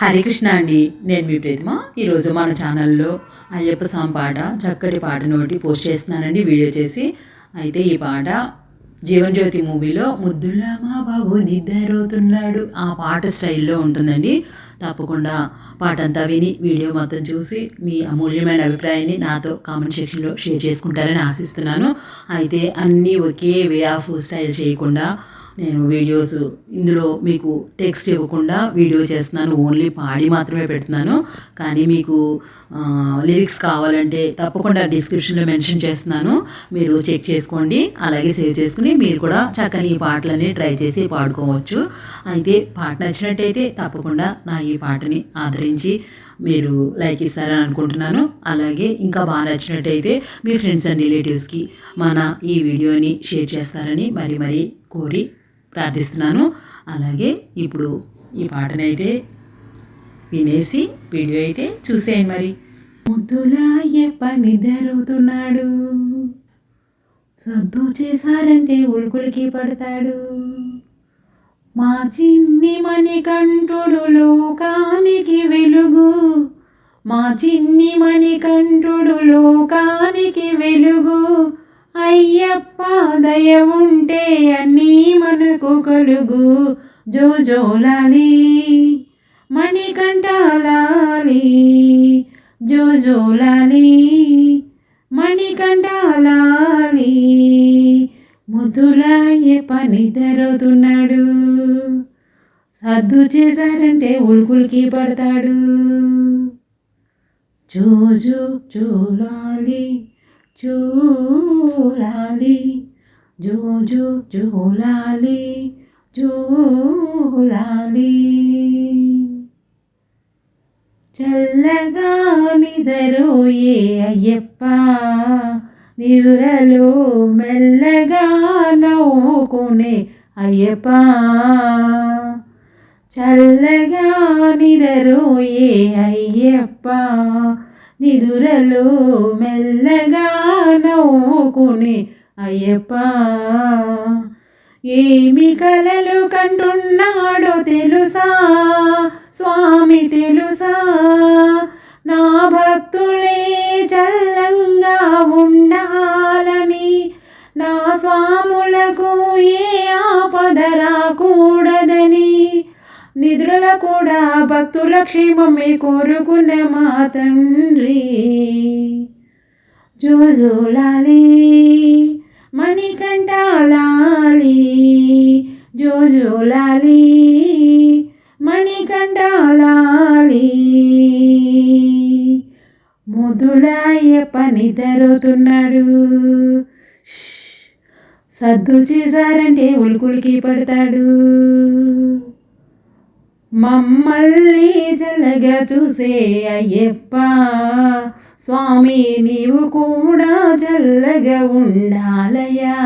హరే కృష్ణ అండి. నేను మీ ప్రీతిమ. ఈరోజు మన ఛానల్లో అయ్యప్ప స్వామి పాట చక్కటి పాట నోటి పోస్ట్ చేస్తున్నానండి. వీడియో చేసి అయితే ఈ పాట జీవన్ జ్యోతి మూవీలో ముద్దులా మా బాబు నిద్రపోతున్నాడు ఆ పాట స్టైల్లో ఉంటుందండి. తప్పకుండా పాట అంతా విని వీడియో మొత్తం చూసి మీ అమూల్యమైన అభిప్రాయాన్ని నాతో కామెంట్ సెక్షన్లో షేర్ చేసుకుంటారని ఆశిస్తున్నాను. అయితే అన్నీ ఒకే వే ఆఫ్ స్టైల్ చేయకుండా నేను వీడియోస్ ఇందులో మీకు టెక్స్ట్ ఇవ్వకుండా వీడియో చేస్తున్నాను. ఓన్లీ పాడి మాత్రమే పెడుతున్నాను. కానీ మీకు లిరిక్స్ కావాలంటే తప్పకుండా డిస్క్రిప్షన్లో మెన్షన్ చేస్తున్నాను. మీరు చెక్ చేసుకోండి. అలాగే సేవ్ చేసుకుని మీరు కూడా చక్కని ఈ పాటలని ట్రై చేసి పాడుకోవచ్చు. అయితే పాట నచ్చినట్టయితే తప్పకుండా నా ఈ పాటని ఆదరించి మీరు లైక్ ఇస్తారని అనుకుంటున్నాను. అలాగే ఇంకా బాగా నచ్చినట్టయితే మీ ఫ్రెండ్స్ అండ్ రిలేటివ్స్కి మన ఈ వీడియోని షేర్ చేస్తారని మరి మరి కోరి ప్రార్థిస్తున్నాను. అలాగే ఇప్పుడు ఈ పాటనైతే వినేసి వీడియో అయితే చూసేయండి మరి. ముద్దులాయ్య పని జరుగుతున్నాడు. సద్దు చేశారంటే ఉడుకులకి పడతాడు. మా చిన్ని మణికంఠుడు లోకానికి వెలుగు. మా చిన్ని మణికంఠుడు లోకానికి వెలుగు. అయ్యప్ప దయ ఉంటే అన్నీ మనకు కలుగు జోజోలాలి. మణికంఠాలాలి జోజోలాలి. మణికంఠాలాలి ముద్దులాయ్య పని జరుగుతున్నాడు సర్దు చేశారంటే ఉల్కుల్కి పడతాడు. జోజో జోలాలి చూలాలి జోజో జోలాలి జోలాలి చల్లగా నిదరోయే అయ్యప్ప నివురలో మెల్లగా నవ్వుకునే అయ్యప్ప. చల్లగా నిదరోయే అయ్యప్ప నిదురలో మెల్లగా నవ్వుకునే అయ్యప్ప ఏమి కలలు కంటున్నాడో తెలుసా? స్వామి తెలుసా? నా భక్తులే చల్లంగా ఉండాలని నా స్వాములకు ఏ ఆపద రాకూడదని నిద్రల కూడా భక్తుల క్షేమమే కోరుకున్న మా తండ్రి. జోజోలాలే మణికంఠాలాలి జోజోలాలి మణికంఠాలాలి. ముదుడాయ పని జరుగుతున్నాడు సద్దు చేశారంటే ఉలుకులికి పడతాడు మమ్మల్ని జలగ చూసే అయ్యప్ప. స్వామి నీవు కూడా చల్లగా ఉండాలయ్యా.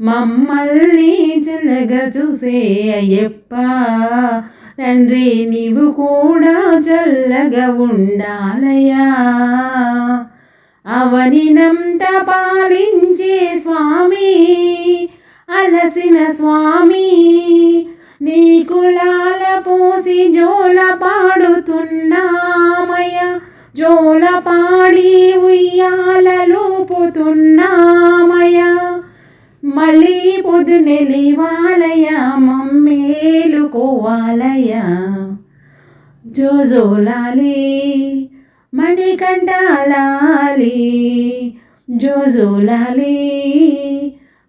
మమ్మల్ని చల్లగా చూసే అయ్యప్ప. తండ్రి నీవు కూడా చల్లగా ఉండాలయ్యా. అవనినంత పాలించే స్వామి అలసిన స్వామి నీకు పాడి ఉయ్యాలలోపుతున్నామయ మళ్ళీ పొద్దునే మమ్మేలుకోవాలయ జోజోలాలి మణికంఠాలాలి జోజోలాలి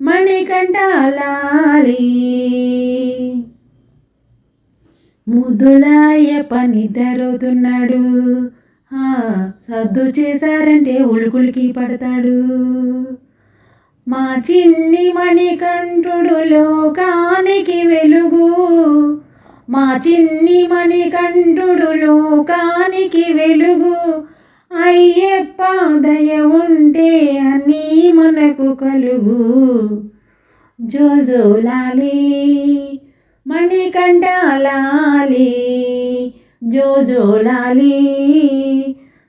మణికంఠాలాలి. ముదులాయ పని జరుగుతున్నాడు సర్దు చేశారంటే ఉలుకులికి పడతాడు. మా చిన్ని మణికంఠుడు లోకానికి వెలుగు. మా చిన్ని మణికంఠుడు లోకానికి వెలుగు. అయ్యప్ప దయ ఉంటే అని మనకు కలుగు. జోజో లాలి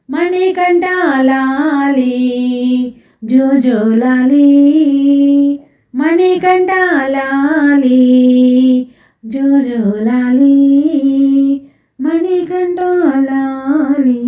మణికంఠ లాలి జోజో లాలి మణికంఠ లాలి జోజో లాలి మణికంఠ లాలి